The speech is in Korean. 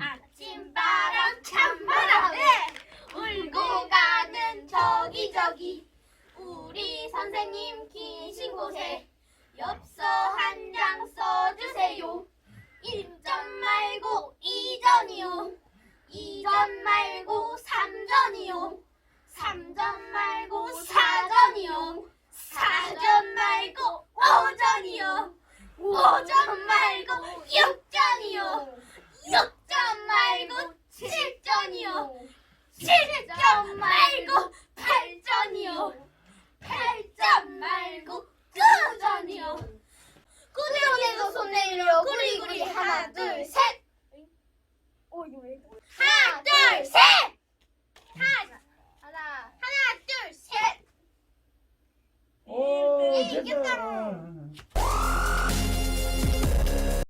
아침바람 찬바람에 울고 가는 저기 저기. 우리 선생님 계신 곳에 엽서 한 장 써주세요. 1전 말고 2전이요. 2전 말고 3전이요. 3전 말고 4전이요. 4전 말고 5전이요. 5전 실점 말고 발전이요. 발전 말고 끄전이요. 꾸준히도 손 내밀어 꾸리꾸리 하나 둘 셋. 하나 둘 셋. 하나 하나 둘 셋. 오, 이겼다.